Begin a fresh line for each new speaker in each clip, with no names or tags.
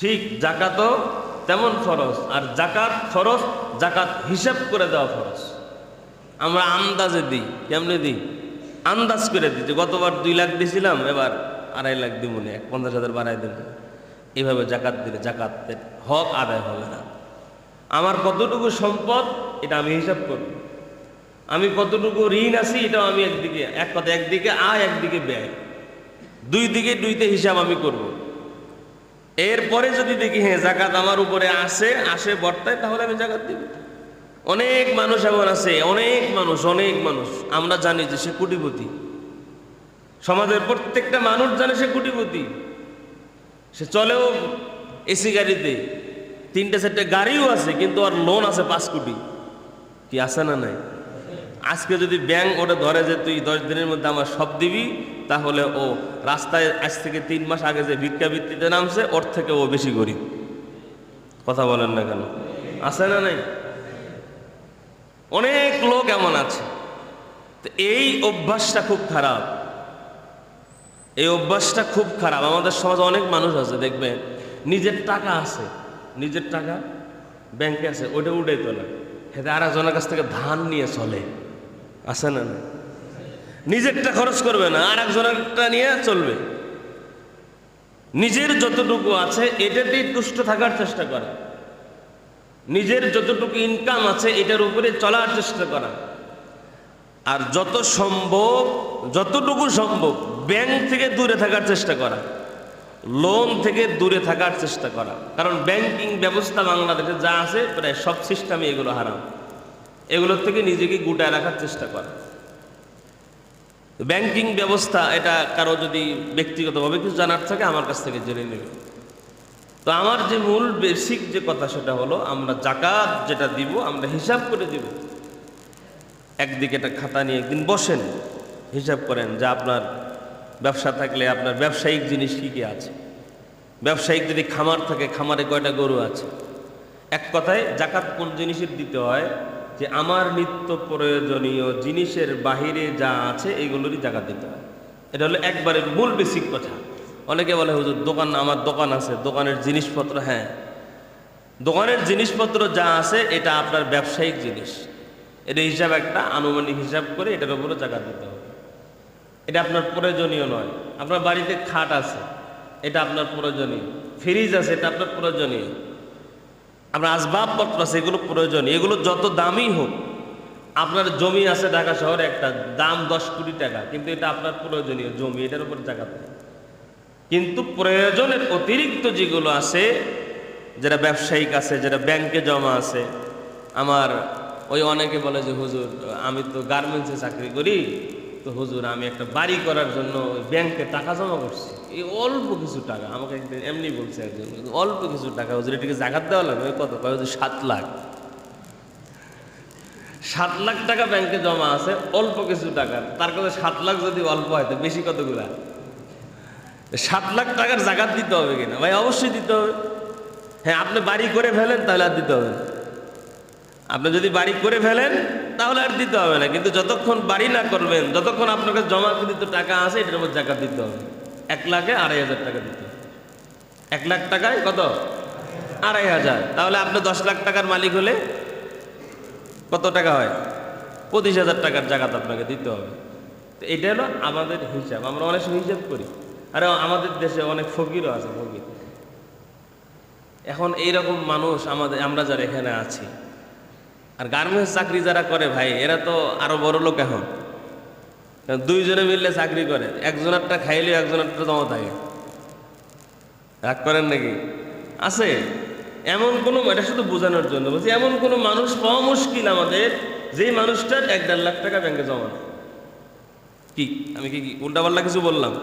ঠিক জাকাতও তেমন ফরজ, আর জাকাত ফরজ, জাকাত হিসাব করে দেওয়া ফরজ। আমরা আন্দাজে দিই, কেমনে দিই? আন্দাজ করে দিই যে গতবার দুই লাখ দিয়েছিলাম এবার আড়াই লাখ দিব না এক পঞ্চাশ হাজার বাড়াই দেব। এইভাবে জাকাত দিলে জাকাতের হক আদায় হবে না। আমার কতটুকু সম্পদ, এটা আমি হিসাব করব আমি কতটুকু ঋণ আছি, এটাও আমি একদিকে, এক কথা, একদিকে আয়, একদিকে ব্যয়। দুই দিকে দুইতে হিসাব আমি করব। এরপরে যদি দেখি হ্যাঁ জাকাত আমার উপরে আসে আসে বর্তায়, তাহলে আমি জাকাত দিব। অনেক মানুষ এমন আছে, অনেক মানুষ অনেক মানুষ। আমরা জানি যে সে কোটিপতি। সমাজের প্রত্যেকটা মানুষ জানে সে কোটিপতি। সে চলেও এসি গাড়িতে, তিনটে চারটে গাড়িও আছে, কিন্তু আর লোন আছে পাঁচ কোটি। কি আছে না নাই? আজকে যদি ব্যাংক ওটা ধরে যে, তুই দশ দিনের মধ্যে আমার সব দিবি তাহলে ও রাস্তায় আজ থেকে তিন মাস আগে যে ভিক্ষাবৃত্তিতে নামছে, ওর থেকে ও বেশি গরিব। কথা বলেন না কেন? আছে না নাই? অনেক লোক এমন আছে। এই অভ্যাসটা খুব খারাপ। এই অভ্যাসটা খুব খারাপ। আমাদের সমাজে অনেক মানুষ আছে, দেখবেন, নিজের টাকা আছে। নিজের টাকা ব্যাংকে আছে ওটা উঠেই তোলা হেতে আর একজনের কাছ থেকে ধান নিয়ে চলে। আছে না না নিজেরটা খরচ করবে না, আর একজনেরটা নিয়ে চলবে। নিজের যতটুকু আছে, এটাতেই তুষ্ট থাকার চেষ্টা করা। নিজের যতটুকু ইনকাম আছে, এটার উপরে চলার চেষ্টা করা। আর যত সম্ভব, যতটুকু সম্ভব ব্যাংক থেকে দূরে থাকার চেষ্টা করা। লোন থেকে দূরে থাকার চেষ্টা করা। কারণ ব্যাংকিং ব্যবস্থা বাংলাদেশে যা আছে, প্রায় সব সিস্টেমে এগুলো হারাম। এগুলোর থেকে নিজেকে গুটায় রাখার চেষ্টা করা। ব্যাংকিং ব্যবস্থা, এটা কারও যদি ব্যক্তিগতভাবে কিছু জানার থাকে, আমার কাছ থেকে জেনে নেবে। তো আমার যে মূল বেসিক যে কথা, সেটা হলো আমরা জাকাত যেটা দিব, আমরা হিসাব করে দিব। একদিকে একটা খাতা নিয়ে একদিন বসেন, হিসাব করেন যে আপনার ব্যবসা থাকলে আপনার ব্যবসায়িক জিনিস কী কী আছে। ব্যবসায়িক যদি খামার থাকে, খামারে কয়টা গরু আছে? এক কথায় জাকাত কোন জিনিসের দিতে হয়? যে আমার নিত্য প্রয়োজনীয় জিনিসের বাহিরে যা আছে এইগুলোরই জায়গা দিতে হয়। এটা হলো একবারে মূল বেসিক কথা। অনেকে বলে, হুজুর, দোকান, আমার দোকান আছে, দোকানের জিনিসপত্র হ্যাঁ। দোকানের জিনিসপত্র যা আছে, এটা আপনার ব্যবসায়িক জিনিস। এটা হিসাব একটা, আনুমানিক হিসাব করে এটার উপরে জায়গা দিতে হবে। এটা আপনার প্রয়োজনীয় নয়। আপনার বাড়িতে খাট আছে, এটা আপনার প্রয়োজনীয়। ফ্রিজ আছে, এটা আপনার প্রয়োজনীয়। আপনার আসবাবপত্র আছে এগুলো প্রয়োজনীয় এগুলো যত দামই হোক, আপনার জমি আছে ঢাকা শহরে একটা, দাম দশ কোটি টাকা, কিন্তু এটা আপনার প্রয়োজনীয় জমি, এটার উপর দেয় কিন্তু প্রয়োজনের অতিরিক্ত যেগুলো আছে যেটা ব্যবসায়িক আছে যেটা ব্যাংকে জমা আছে, আমার ওই অনেকে বলে যে, হুজুর, আমি তো গার্মেন্টসে চাকরি করি, তো হুজুর, আমি একটা বাড়ি করার জন্য ওই ব্যাংকে টাকা জমা করছি। এই অল্প কিছু টাকা, আমাকে একদিন এমনি বলছে একজন, অল্প কিছু টাকা হুজুর এটাকে জাগাত দেওয়া লাগবে কত? কয় হুজুর সাত লাখ। সাত লাখ টাকা ব্যাংকে জমা আছে, অল্প কিছু টাকা। তার কাছে সাত লাখ যদি অল্প হয়, তো বেশি কতগুলা? সাত লাখ টাকার জাগাত দিতে হবে কিনা? ভাই, অবশ্যই দিতে হবে। হ্যাঁ আপনি বাড়ি করে ফেলেন, তাহলে আর দিতে হবে আপনি যদি বাড়ি করে ফেলেন, তাহলে আর দিতে হবে না। কিন্তু যতক্ষণ বাড়ি না করবেন, যতক্ষণ আপনার কাছে জমাকৃত টাকা আছে, এটার উপর জাকাত দিতে হবে। এক লাখে আড়াই হাজার টাকা দিতে এক লাখ টাকায় কত? আড়াই হাজার। তাহলে আপনি দশ লাখ টাকার মালিক হলে কত টাকা হয়? পঁচিশ হাজার টাকার জাকাত আপনাকে দিতে হবে। তো এটা হলো আমাদের হিসাব। আমরা অনেক সময় হিসাব করি। আর আমাদের দেশে অনেক ফকিরও আছে, ফকির। এখন এইরকম মানুষ আমাদের আমরা যারা এখানে আছি। আর গার্মেন্টস চাকরি যারা করে ভাই, এরা তো আরও বড় লোক এখন। দুইজনে মিললে চাকরি করে। একজনেরটা খাইলে একজনেরটা জমা থাকে। রাগ করেন নাকি? আছে। এমন কোনো, এটা শুধু বোঝানোর জন্য বলছি, এমন কোনো মানুষ পাওয়া মুশকিল আমাদের, যেই মানুষটার এক দেড় লাখ টাকা ব্যাংকে জমা। কি? আমি কি উল্টাপাল্টা কিছু বললাম?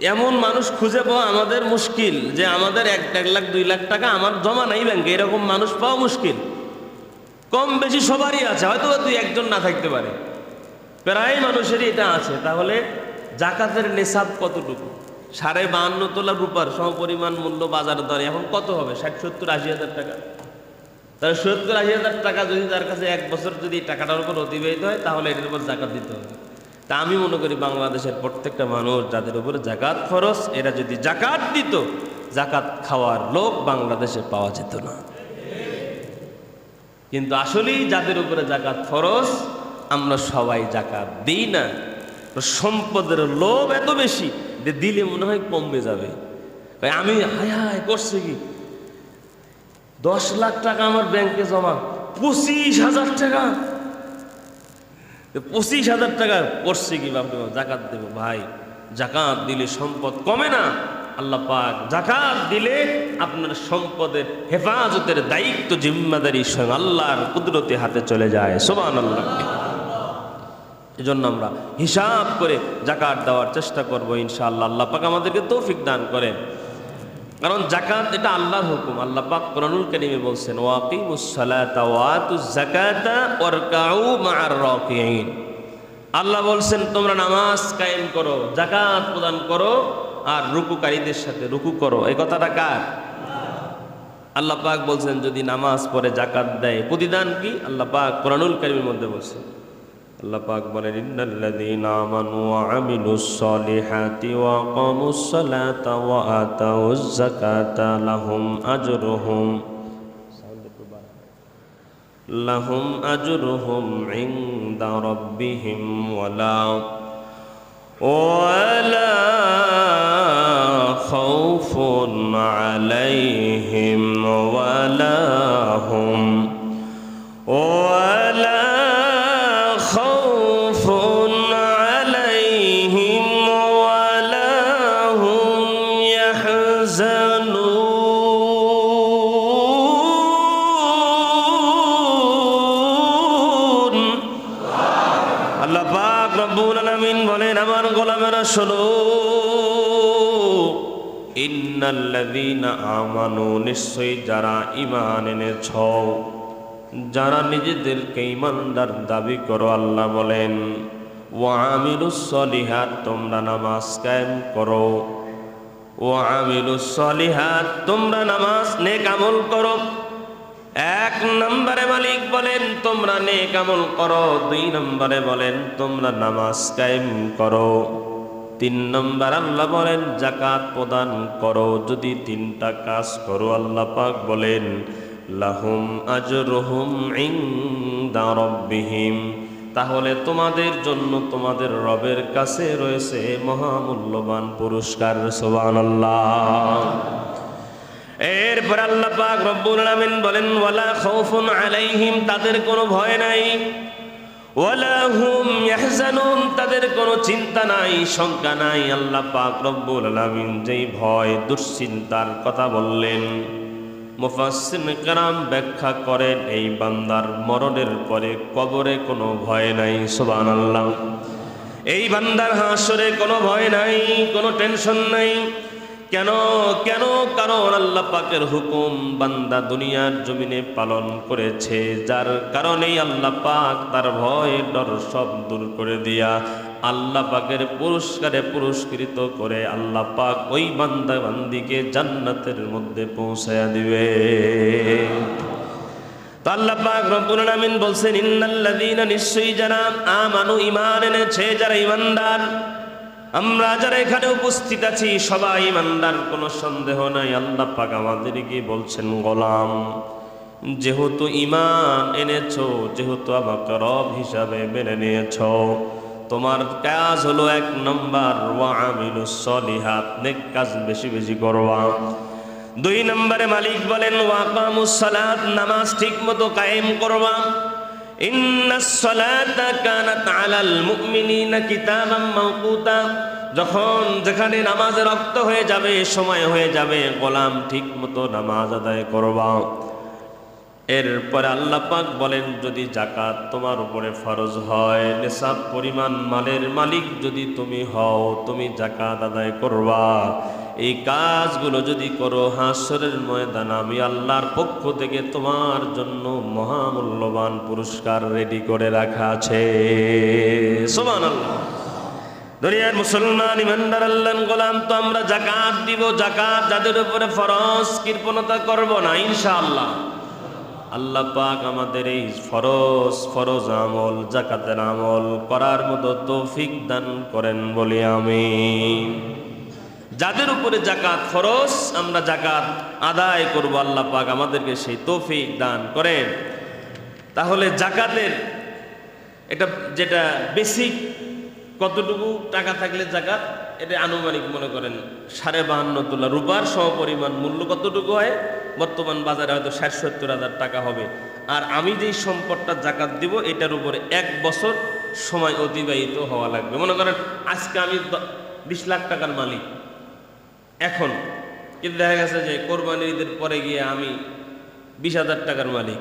এমন মানুষ খুঁজে পাওয়া আমাদের মুশকিল, যে আমাদের এক দেড় লাখ, দুই লাখ টাকা আমার জমা নাই ব্যাংকে, এরকম মানুষ পাওয়া মুশকিল। কম বেশি সবারই আছে হয়তো দুই একজন না থাকতে পারে। প্রায় মানুষেরই এটা আছে। তাহলে জাকাতের নেশাব কতটুকু? সাড়ে বাহান্ন তোলা রূপার সমপরিমাণ মূল্য বাজার দরে এখন কত হবে? ষাট, সত্তর, আশি হাজার টাকা। তাহলে সত্তর, আশি হাজার টাকা যদি তার কাছে এক বছর যদি টাকাটার উপর অতিবাহিত হয়, তাহলে এটার উপর জাকাত দিতে হবে। তা আমি মনে করি বাংলাদেশের প্রত্যেকটা মানুষ, যাদের উপরে জাকাত খরচ এরা যদি জাকাত দিত, জাকাত খাওয়ার লোক বাংলাদেশে পাওয়া যেত না। কিন্তু আসলেই যাদের উপরে জাকাত ফরজ আমরা সবাই জাকাত দিই না। সম্পদের লোভ এত বেশি যে দিলে মনে হয় কমবে যাবে। আমি হায় হায় করছে কি? দশ লাখ টাকা আমার ব্যাংকে জমা পঁচিশ হাজার টাকা। পঁচিশ হাজার টাকা করছে কি বাপ, জাকাত দেবো। ভাই জাকাত দিলে সম্পদ কমে না। আল্লাহ পাক জাকাত দিলে আপনার সম্পদের হেফাজতের দায়িত্ব জিম্মাদারি স্বয়ং আল্লাহর কুদরতি হাতে চলে যায়। সোমান আল্লাহ এজন্য আমরা হিসাব করে জাকাত দেওয়ার চেষ্টা করব ইনশাআল্লাহ। আল্লাহ পাক আমাদেরকে তৌফিক দান করেন। কারণ জাকাত এটা আল্লাহর হুকুম। আল্লাহ পাক কোরআনুল কারীমে বলছেন, ওয়াকিমুস সালাতা ওয়া আতুজ যাকাতা ওয়ারকাউ মা'আর রাকিঈন। আল্লাহ বলছেন, তোমরা নামাজ কায়েম করো, জাকাত প্রদান করো আর রুকুকারীদের সাথে রুকু করো। এই কথাটা কার? আল্লাহ পাক বলছেন, যদি নামাজ পড়ে জাকাত দেয়, প্রতিদান কি? আল্লাহ পাক কোরআনুল কারীমের মধ্যে বলছেন। আল্লাহ পাক বলেন, ইন্নাল্লাযীনা আমানু ওয়া আমিলুস সলিহাতি ওয়া আকামুস সালাতা ওয়া আতাউজ যাকাতা লাহুম আজরুহুম লাহুম আজরুহুম ইনদা রাব্বিহিম ওয়ালা ওয়ালা খাউফুন আলাইহিম ইন্নাল্লাযীনা আমানু, নিশ্চয়ই যারা ঈমান এনেছ, যারা নিজেদেরকে ঈমানদার দাবি করো, আল্লাহ বলেন, ওয়া আমিলুস সলিহাত, তোমরা নামাজ কায়েম করো। ওয়া আমিলুস সলিহাত, তোমরা নামাজ নেক আমল করো। এক নম্বরে মালিক বলেন, তোমরা নেক আমল করো। দুই নম্বরে বলেন, তোমরা নামাজ কায়েম করো। তিন নম্বর আল্লাহ বলেন, জাকাত প্রদান করো, যদি তিনটা কাজ করো, আল্লাহ পাক বলেন, লাহুম আজরুহুম রাব্বিহিম। তাহলে তোমাদের জন্য তোমাদের রবের কাছে রয়েছে মহামূল্যবান পুরস্কার, সুবহানাল্লাহ। এরপর আল্লাহ পাক রব্বুল আলামিন বলেন, ওয়ালা খাউফুন আলাইহিম, তাদের কোনো ভয় নাই। তাদের কোনো চিন্তা নাই, শঙ্কা নাই। আল্লাহ পাক রব্বুল আলামিন যেই ভয়, দুশ্চিন্তার কথা বললেন, মুফাসসির কেরাম ব্যাখ্যা করেন, এই বান্দার মরণের পরে কবরে কোনো ভয় নাই, সুবহানাল্লাহ। এই বান্দার হাসরে কোনো ভয় নাই, কোনো টেনশন নাই। কেন কেন? কারণ আল্লাহ পাকের হুকুম বান্দা দুনিয়ার জমিনে পালন করেছে, যার কারণেই আল্লাহ পাক তার ভয়, ডর সব দূর করে দিয়া আল্লাহ পাকের পুরস্কারে পুরস্কৃত করে আল্লাহ পাক ওই বান্দা বান্দিকে জান্নাতের মধ্যে পৌঁছায়া দিবে। আল্লাহ বলছেন, ইন্নাল্লাযীনা নিশ্চয়ই যারা আমানু, ঈমান এনেছে, যারা ঈমানদার আমরা যারা এখানে উপস্থিত আছি, সবাই ইমানদার, কোনো সন্দেহ নাই। আল্লাহ পাক আমাদেরকে বলছেন, গোলাম, যেহেতু ইমান এনেছ, যেহেতু আমাকে রব হিসাবে মেনে নিয়েছো, তোমার কাজ হলো এক নম্বর সলিহাত কাজ বেশি বেশি করবা। দুই নম্বরে মালিক বলেন ওয়াকামুস সালাত, নামাজ ঠিক মতো কায়েম করবা। যখন যেখানে নামাজে রক্ত হয়ে যাবে, সময় হয়ে যাবে, গোলাম ঠিক মতো নামাজ আদায় করবা। এরপরে আল্লাহ পাক বলেন, যদি জাকাত তোমার উপরে ফরজ হয় নেশাব পরিমাণ মালের মালিক যদি তুমি হও, তুমি জাকাত আদায় করবা। এই কাজগুলো যদি করো, হাসরের ময়দান আমি আল্লাহর পক্ষ থেকে তোমার জন্য মহামূল্যবান পুরস্কার রেডি করে রাখা আছে। সোমান আল্লাহ দুনিয়ার মুসলমান ইমানদার আল্লাহ গোলাম, তো আমরা জাকাত দিব জাকাত যাদের উপরে ফরজ, কৃপণতা করব না, ইনশাআল্লাহ। আল্লাহ পাক আমাদের এই ফরজ ফরজ আমল জাকাতের আমল করার মতো তৌফিক দান করেন বলি আমি যাদের উপরে জাকাত খরচ আমরা জাকাত আদায় করব, আল্লাহ পাক আমাদেরকে সেই তৌফিক দান করেন। তাহলে জাকাতের এটা যেটা বেসিক, কতটুকু টাকা থাকলে জাকাত এটা আনুমানিক মনে করেন সাড়ে বাহান্ন তোলা রূপার সমপরিমাণ মূল্য কতটুকু হয়? বর্তমান বাজারে হয়তো ষাট সত্তর হাজার টাকা হবে। আর আমি যেই সম্পদটা জাকাত দিব, এটার উপরে এক বছর সময় অতিবাহিত হওয়া লাগবে। মনে করেন আজকে আমি বিশ লাখ টাকার মালিক। এখন কিন্তু দেখা গেছে যে কোরবানির ঈদের পরে গিয়ে আমি বিশ হাজার টাকার মালিক।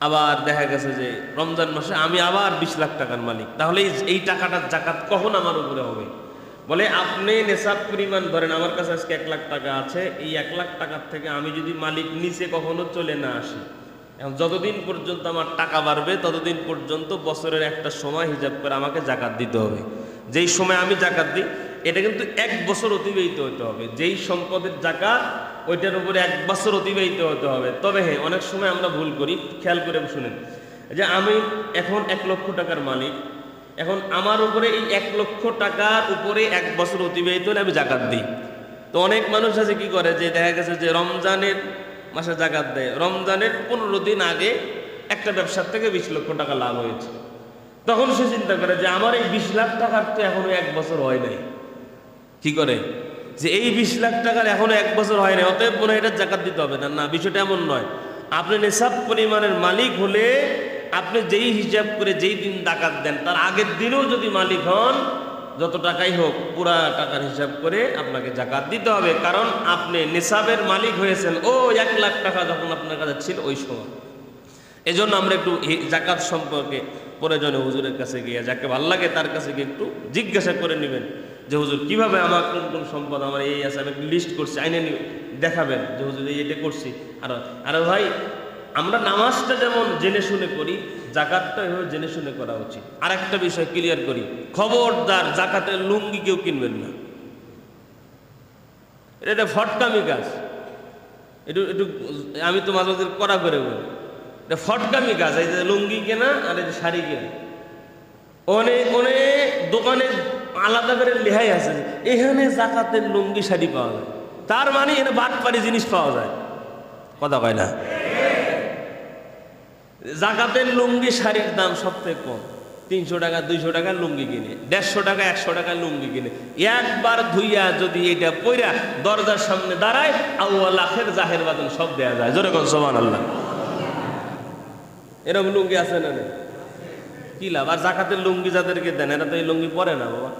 আবার দেখা গেছে যে রমজান মাসে আমি আবার বিশ লাখ টাকার মালিক। তাহলে এই- টাকাটার জাকাত কখন আমার উপরে হবে? বলে, আপনি নেশাব পরিমাণ ধরেন, আমার কাছে আজকে এক লাখ টাকা আছে, এই এক লাখ টাকার থেকে আমি যদি মালিক নিচে কখনো চলে না আসি, এখন যতদিন পর্যন্ত আমার টাকা বাড়বে, ততদিন পর্যন্ত বছরের একটা সময় হিসাব করে আমাকে জাকাত দিতে হবে। যেই সময় আমি জাকাত দিই এটা কিন্তু এক বছর অতিবাহিত হতে হবে। যেই সম্পদের জাকা ওইটার উপরে এক বছর অতিবাহিত হতে হবে। তবে হ্যাঁ অনেক সময় আমরা ভুল করি। খেয়াল করে শুনেন। যে আমি এখন এক লক্ষ টাকার মালিক। এখন আমার উপরে এই এক লক্ষ টাকার উপরে এক বছর অতিবাহিত হলে আমি জাকাত দিই। তো অনেক মানুষ আছে কি করে? যে দেখা গেছে যে রমজানের মাসে জাকাত দেয়। রমজানের পনেরো দিন আগে একটা ব্যবসার থেকে বিশ লক্ষ টাকা লাভ হয়েছে। তখন সে চিন্তা করে যে আমার এই বিশ লাখ টাকার তো এখনও এক বছর হয় নাই। কি করে? যে এই বিশ লাখ টাকার এখনও এক বছর হয় না অতএব মনে এটা জাকাত দিতে হবে। না না, বিষয়টা এমন নয়। আপনি নেশাব পরিমাণের মালিক হলে আপনি যেই হিসাব করে যেই দিন ডাকাত দেন, তার আগের দিনেও যদি মালিক হন, যত টাকাই হোক, পুরা টাকার হিসাব করে আপনাকে জাকাত দিতে হবে। কারণ আপনি নেশাবের মালিক হয়েছেন, ও এক লাখ টাকা যখন আপনার কাছে ছিল, ওই সময়। এজন্য আমরা একটু জাকাত সম্পর্কে প্রয়োজনে হুজুরের কাছে গিয়ে, যাকে ভালো লাগে তার কাছে গিয়ে একটু জিজ্ঞাসা করে নেবেন। যে হুজুর, কীভাবে আমার কোন কোন সম্পদ আমার এই আছে, আমি লিস্ট করছি, আইনে দেখাবেন যে হুজুর, এই এটা করছি। আর, আরে ভাই, আমরা নামাজটা যেমন জেনে শুনে করি, জাকাতটা এভাবে জেনে শুনে করা উচিত। আর একটা বিষয় ক্লিয়ার করি, খবরদার জাকাতের লুঙ্গি কেউ কিনবেন না। এটা ফটকামি কাজ। একটু একটু, আমি তো মাঝে মাঝে করা করে বলি। এটা ফটকামি কাজ, এই যে লুঙ্গি কেনা আর এই যে শাড়ি কেনা। অনেক অনেক দোকানে আলাদা করে লেহাই আছে। এখানে জাকাতের লুঙ্গি, শাড়ি পাওয়া যায়। তার মানে এখানে বাটপারি জিনিস পাওয়া যায়। কথা কয় না? জাকাতের লুঙ্গি, শাড়ির দাম সবথেকে কম। তিনশো টাকা, দুইশো টাকা লুঙ্গি কিনে। দেড়শো টাকা, একশো টাকা লুঙ্গি কিনে। একবার ধুইয়া যদি এটা পইরা দরজার সামনে দাঁড়ায় আল্লাহ লাখের জাহের বাদন সব দেয়া যায়। জোরে কোন সোমান আল্লাহ এরকম লুঙ্গি আছে না? কি লাভ? আর জাকাতের লুঙ্গি যাদেরকে দেন, এরা তো এই লুঙ্গি পরে না, বাবা।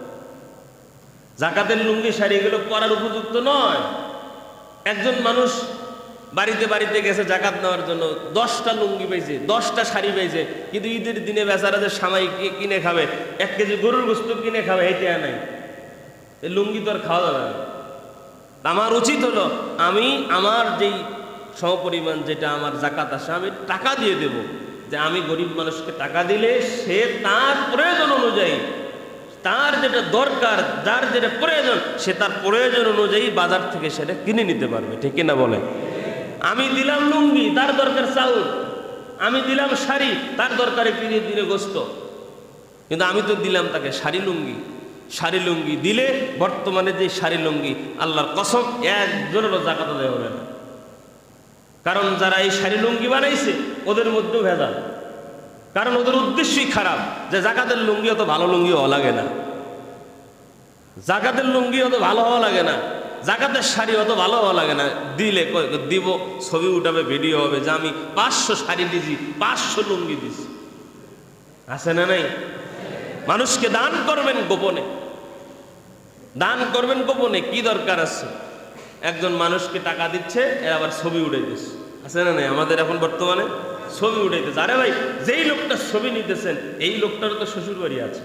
জাকাতের লুঙ্গি শাড়ি এগুলো পরার উপযুক্ত নয়। একজন মানুষ বাড়িতে বাড়িতে গেছে জাকাত নেওয়ার জন্য, দশটা লুঙ্গি পেয়েছে দশটা শাড়ি পেয়েছে কিন্তু ঈদের দিনে বেচারা যে সামাই কিনে খাবে, এক কেজি গরুর গোস্ত কিনে খাবে এটা নাই। লুঙ্গি তো আর খাওয়া যাবে না। আমার উচিত হলো, আমি আমার যেই সমপরিমাণ যেটা আমার জাকাত আসে, আমি টাকা দিয়ে দেব। যে আমি গরিব মানুষকে টাকা দিলে সে তার প্রয়োজন অনুযায়ী তার যেটা দরকার যার যেটা প্রয়োজন, সে তার প্রয়োজন অনুযায়ী বাজার থেকে সেটা কিনে নিতে পারবে, ঠিক কিনা বলে আমি দিলাম লুঙ্গি, তার দরকার চাউল। আমি দিলাম শাড়ি, তার দরকারে কিনে দিলে গোস্ত। কিন্তু আমি তো দিলাম তাকে শাড়ি লুঙ্গি। শাড়ি লুঙ্গি দিলে বর্তমানে যে শাড়ি লুঙ্গি, আল্লাহর কসম একজনেরও জাকাত দেওয়া হবে না। কারণ যারা এই শাড়ি লুঙ্গি বানাইছে, ওদের মধ্যেও ভেজাল। কারণ ওদের উদ্দেশ্যই খারাপ যে জাকাতের লুঙ্গি অত ভালো লুঙ্গি হওয়া লাগে না। জাকাতের লুঙ্গি অত ভালো হওয়া লাগে না। জাকাতের শাড়ি অত ভালো হওয়া লাগে না। দিলে দিব, ছবি উঠাবে, ভিডিও হবে যে আমি পাঁচশো শাড়ি দিছি, পাঁচশো লুঙ্গি দিছি। আছে না নাই? মানুষকে দান করবেন গোপনে। দান করবেন গোপনে, কি দরকার আছে? একজন মানুষকে টাকা দিচ্ছে এর আবার ছবি উঠে দিচ্ছে আছে না নাই? আমাদের এখন বর্তমানে? ছবি উঠাইতেছে। আরে ভাই, যেই লোকটা ছবি নিতেছেন, এই লোকটারও তো শ্বশুর বাড়ি আছে।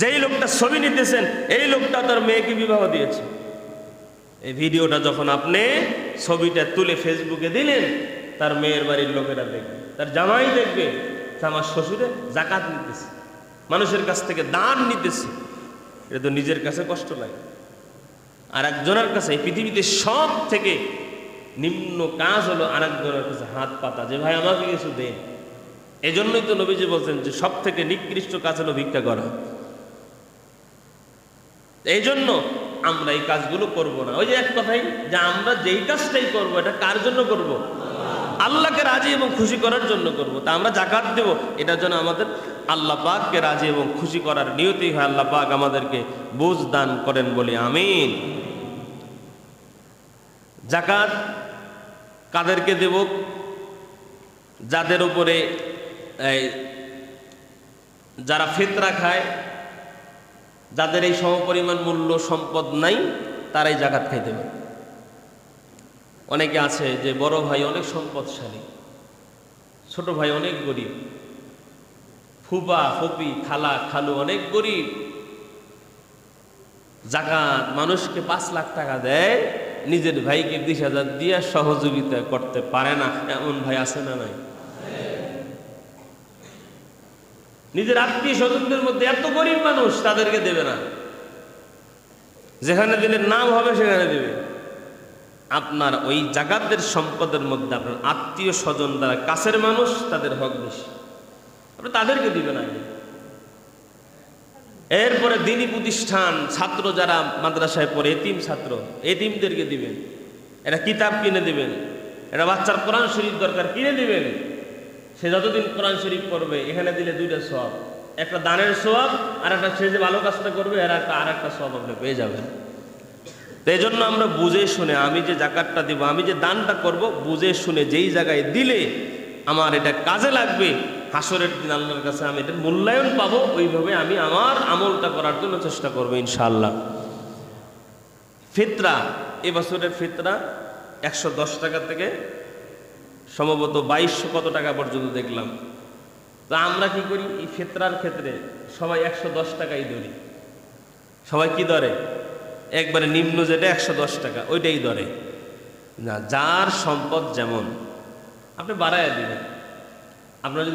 যেই লোকটা ছবি নিতেছেন, এই লোকটা তার মেয়েকে বিবাহ দিয়েছে। এই ভিডিওটা যখন আপনি ছবিটা তুলে ফেসবুকে দিলেন, তার মেয়ের বাড়ির লোকেরা দেখবে। তার জামাই দেখবে আমার শ্বশুরে জাকাত নিতেছে, মানুষের কাছ থেকে দান নিতেছে। এটা তো নিজের কাছে কষ্ট লাগে। আর একজনের কাছে পৃথিবীতে সব থেকে নিম্ন কাজ হলো আর একজনের কাছে হাত পাতা, যে ভাই আমাকে কিছু দেন এই জন্যই তো নবীজি বলছেন যে সব থেকে নিকৃষ্ট কাজ হলো ভিক্ষা করা। এই জন্য আমরা এই কাজগুলো করব না। ওই যে এক কথাই, যে আমরা যেই কাজটাই করব, এটা কার জন্য করব? আল্লাহকে রাজি এবং খুশি করার জন্য করব। তা আমরা জাকাত দেব এটার জন্য আমাদের আল্লাহ পাককে রাজি এবং খুশি করার নিয়তি হয়, আল্লাহ পাক আমাদেরকে বুঝ দান করেন বলি, আমিন। জাকাত কাদেরকে দেব? যাদের উপরে যারা ফিতরা খায়, যাদের এই সমপরিমাণ মূল্য সম্পদ নাই, তারাই জাকাত খাইতে পারে। অনেকে আছে যে বড় ভাই অনেক সম্পদশালী, ছোট ভাই অনেক গরিব, ফুপা, ফুপি, খালা, খালু অনেক গরিব, জাকাত মানুষকে পাঁচ লাখ টাকা দেয় নিজের ভাইকে বিশ হাজার দিয়ে সহযোগিতা করতে পারে না, এমন ভাই আছে না নাই? নিজের আত্মীয় স্বজনদের মধ্যে এত গরিব মানুষ তাদেরকে দেবে না। যেখানে দিলে নাম হবে, সেখানে দেবে। আপনার ওই জাগাতের সম্পদের মধ্যে আপনার আত্মীয় স্বজন দ্বারা কাছের মানুষ, তাদের হক বেশি। আপনি তাদেরকে দিবেন আগে। এরপরে দিনী প্রতিষ্ঠান, ছাত্র যারা মাদ্রাসায় পড়ে, এতিম ছাত্র, এতিমদেরকে দিবেন। এটা কিতাব কিনে দিবেন। এটা বাচ্চার কোরআন শরীফ দরকার, কিনে দিবেন। সে যতদিন কোরআন শরীফ করবে এখানে দিলে দুইটা সব একটা দানের সব আর একটা সে যে ভালো কাজটা করবে আর একটা আর একটা সব আপনি পেয়ে যাবেন। তো এই জন্য আমরা বুঝে শুনে, আমি যে জাকাতটা দিব, আমি যে দানটা করব, বুঝে শুনে যেই জায়গায় দিলে আমার এটা কাজে লাগবে হাসরের দিন আল্লাহর কাছে আমি এটা মূল্যায়ন পাবো, ওইভাবে আমি আমার আমলটা করার জন্য চেষ্টা করব ইনশাআল্লাহ। ফিতরা এবছরের ফিতরা একশো দশ টাকা থেকে সম্ভবত বাইশশো কত টাকা পর্যন্ত দেখলাম। তো আমরা কি করি? এই ফেতরার ক্ষেত্রে সবাই একশো দশ টাকাই ধরি। সবাই কি ধরে? একবারে নিম্ন যেটা একশো দশ টাকা, ওইটাই ধরে। না, যার সম্পদ যেমন, আপনি বাড়ায় দিবেন। আপনার যদি